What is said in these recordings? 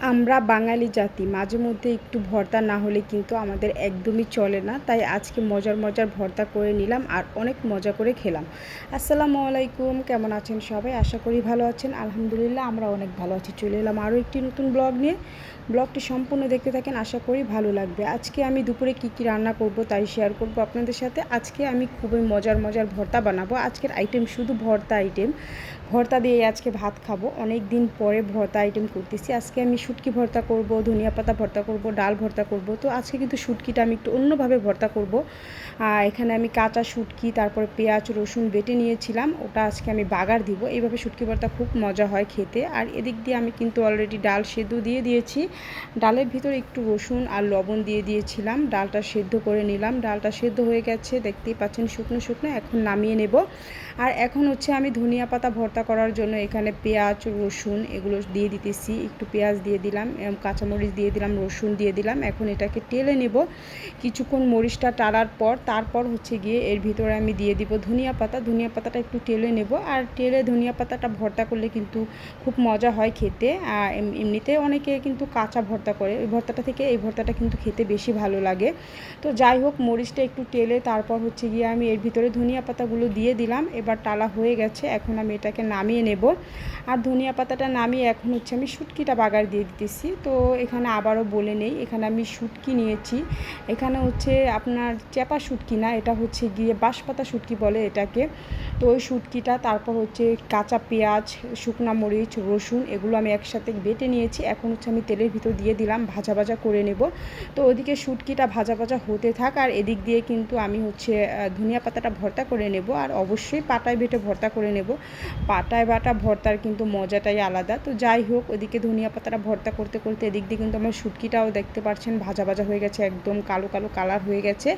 আমরা বাঙালি জাতি, মাঝে মধ্যে একটু ভর্তা না হলে কিন্তু আমাদের একদমই চলে না। তাই আজকে মজার মজার ভর্তা করে নিলাম আর অনেক মজা করে খেলাম। আসসালামু আলাইকুম, কেমন আছেন সবাই? আশা করি ভালো আছেন। আলহামদুলিল্লাহ, আমরা অনেক ভালো আছি। চলে এলাম আরও একটি নতুন ব্লগ নিয়ে। ব্লগটি সম্পূর্ণ দেখতে থাকেন, আশা করি ভালো লাগবে। আজকে আমি দুপুরে কি কি রান্না করব তাই শেয়ার করব আপনাদের সাথে। আজকে আমি খুবই মজার মজার ভর্তা বানাবো। আজকের আইটেম শুধু ভর্তা আইটেম ভর্তা দিয়ে আজকে ভাত খাব। অনেক দিন পরে ভর্তা আইটেম করতেছি। আজকে আমি শুটকি ভর্তা করব, ধনিয়া পাতা ভর্তা করব, ডাল ভর্তা করব। তো আজকে কিন্তু শুটকিটা আমি একটু অন্যভাবে ভর্তা করব। এখানে আমি কাঁচা শুটকি, তারপরে পেঁয়াজ, রসুন বেটে নিয়েছিলাম। ওটা আজকে আমি বাগার দিব। এইভাবে শুটকি ভর্তা খুব মজা হয় খেতে। আর এদিক দিয়ে আমি কিন্তু অলরেডি ডাল সেদ্ধ দিয়ে দিয়েছি। ডালের ভিতরে একটু রসুন আর লবণ দিয়ে দিয়েছিলাম। ডালটা সেদ্ধ করে নিলাম। ডালটা সেদ্ধ হয়ে গেছে। দেখতেই পাচ্ছেন শুকনো শুকনো। এখন নামিয়ে নেব। আর এখন হচ্ছে আমি ধনিয়া পাতা ভর্তা করার জন্য এখানে পেঁয়াজ, রসুন এগুলো দিয়ে দিতেছি। একটু পেঁয়াজ দিয়ে দিলাম কাঁচামরিচ দিয়ে দিলাম, রসুন দিয়ে দিলাম। এখন এটাকে টেলে নেব। কিছুক্ষণ মরিচটা টালার পর, তারপর হচ্ছে গিয়ে এর ভিতরে আমি দিয়ে দিব ধনিয়া পাতা। ধনিয়া পাতাটা একটু টেলে নেব। আর টেলে ধনিয়া পাতাটা ভর্তা করলে কিন্তু খুব মজা হয় খেতে। আর এমনিতে অনেকে কিন্তু কাঁচা ভর্তা করে। ওই ভর্তাটা থেকে এই ভর্তাটা কিন্তু খেতে বেশি ভালো লাগে। তো যাই হোক, মরিচটা একটু টেলে তারপর হচ্ছে গিয়ে আমি এর ভিতরে ধনিয়া পাতাগুলো দিয়ে দিলাম। এবার টালা হয়ে গেছে। এখন আমি এটাকে নামিয়ে নেব। আর ধনিয়া পাতাটা নামিয়ে এখন হচ্ছে আমি শুটকিটা বাগার দিয়ে দিতেছি তো এখানে আবারও বলে নেই, এখানে আমি শুটকি নিয়েছি। এখানে হচ্ছে আপনার চেপা শুটকি না, এটা হচ্ছে গিয়ে বাঁশপাতা শুটকি বলে এটাকে। তো ওই শুটকিটা তারপর হচ্ছে কাঁচা পেঁয়াজ, শুকনা মরিচ, রসুন, এগুলো আমি একসাথে বেটে নিয়েছি। এখন হচ্ছে আমি তেলের ভিতর দিয়ে দিলাম, ভাজা ভাজা করে নেব। তো ওদিকে শুটকিটা ভাজা ভাজা হতে থাক, আর এদিক দিয়ে কিন্তু আমি হচ্ছে ধনিয়া পাতাটা ভর্তা করে নেব, আর অবশ্যই পাটায় বেটে ভর্তা করে নেব। পাটায় বাটা ভর্তার কিন্তু মজাটাই আলাদা। তো যাই হোক ওদিকে ধনিয়া পাতাটা ভর্তা করতে করতে এদিক দিয়ে কিন্তু আমার শুটকিটাও দেখতে পাচ্ছেন ভাজা ভাজা হয়ে গেছে, একদম কালো কালো কালার হয়ে গেছে।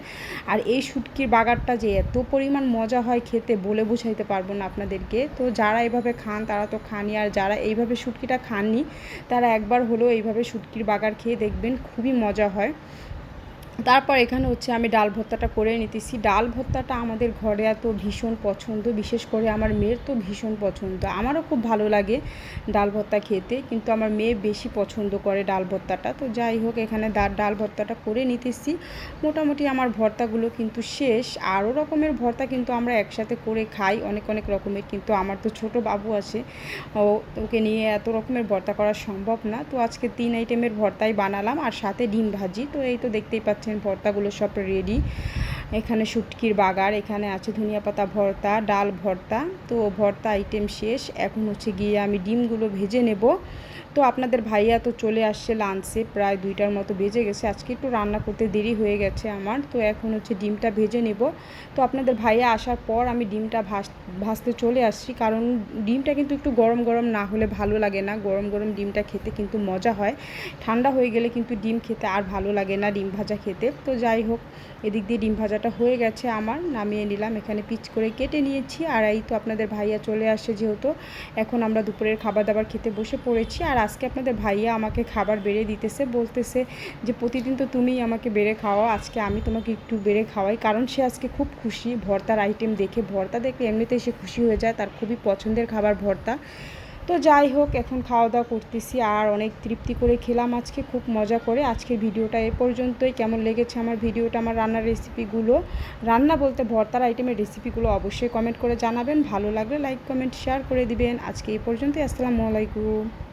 আর এই শুটকির বাগারটা যে এত পরিমাণ মজা হয় খেতে বলে বুঝাইতে পারব না আপনাদেরকে। তো যারা এভাবে খান, তারা তো খানি আর যারা এইভাবে শুটকিটা খাননি, তারা একবার হলেও এইভাবে শুটকির বাগার খেয়ে দেখবেন খুবই মজা হয়। তারপর এখানে হচ্ছে আমি ডাল ভর্তাটা করে নিতেছি। ডাল ভর্তাটা আমাদের ঘরে এত ভীষণ পছন্দ, বিশেষ করে আমার মেয়ের তো ভীষণ পছন্দ। আমারও খুব ভালো লাগে ডাল ভর্তা খেতে, কিন্তু আমার মেয়ে বেশি পছন্দ করে ডাল ভর্তাটা। তো যাই হোক, এখানে ডাল ভর্তাটা করে নিতেছি। মোটামুটি আমার ভর্তাগুলো কিন্তু শেষ। আরও রকমের ভর্তা কিন্তু আমরা একসাথে করে খাই, অনেক অনেক রকমের। কিন্তু আমার তো ছোট বাবু আছে, ও, ওকে নিয়ে এত রকমের ভর্তা করা সম্ভব না। তো আজকে তিন আইটেমের ভর্তাই বানালাম, আর সাথে ডিম ভাজি। তো এই তো দেখতেই পাচ্ছি পাচ্ছেন ভর্তাগুলো সব রেডি এখানে সুটকির বাগার, এখানে আছে ধনিয়া পাতা ভর্তা, ডাল ভর্তা। তো ভর্তা আইটেম শেষ। এখন হচ্ছে গিয়ে আমি ডিমগুলো ভেজে নেব। তো আপনাদের ভাইয়া তো চলে আসছে লাঞ্চে প্রায় দুইটার মতো ভেজে গেছে। আজকে একটু রান্না করতে দেরি হয়ে গেছে আমার। তো এখন হচ্ছে ডিমটা ভেজে নেব। তো আপনাদের ভাইয়া আসার পর আমি ডিমটা ভাস ভাজতে চলে আসছি। কারণ ডিমটা কিন্তু একটু গরম গরম না হলে ভালো লাগে না। গরম গরম ডিমটা খেতে কিন্তু মজা হয়। ঠান্ডা হয়ে গেলে কিন্তু ডিম খেতে আর ভালো লাগে না ডিম ভাজা খেতে। তো যাই হোক, এদিক দিয়ে ডিম ভাজাটা হয়ে গেছে আমার। নামিয়ে নিলাম। এখানে পিচ করে কেটে নিয়েছি। আর এই তো আপনাদের ভাইয়া চলে আসে যেহেতু। এখন আমরা দুপুরের খাবার দাবার খেতে বসে পড়েছি। আর আজকে আপনাদের ভাইয়া আমাকে খাবার বেড়ে দিতেছে, বলতেছে যে প্রতিদিন তো তুমিই আমাকে বেড়ে খাওয়াও, আজকে আমি তোমাকে একটু বেড়ে খাওয়াই। কারণ সে আজকে খুব খুশি, ভর্তার আইটেম দেখে, ভর্তা দেখলে এমনিতেই সে খুশি হয়ে যায়, তার খুবই পছন্দের খাবার ভর্তা। তো যাই হোক, এখন খাওয়া দাওয়া করতেছি, আর অনেক তৃপ্তি করে খেলাম আজকে, খুব মজা করে। আজকের ভিডিওটা এ পর্যন্তই। কেমন লেগেছে আমার ভিডিওটা, আমার রান্নার রেসিপিগুলো রান্না বলতে ভর্তার আইটেমের রেসিপিগুলো অবশ্যই কমেন্ট করে জানাবেন। ভালো লাগলে লাইক কমেন্ট শেয়ার করে দিবেন। আজকে এই পর্যন্তই, আসসালামু আলাইকুম।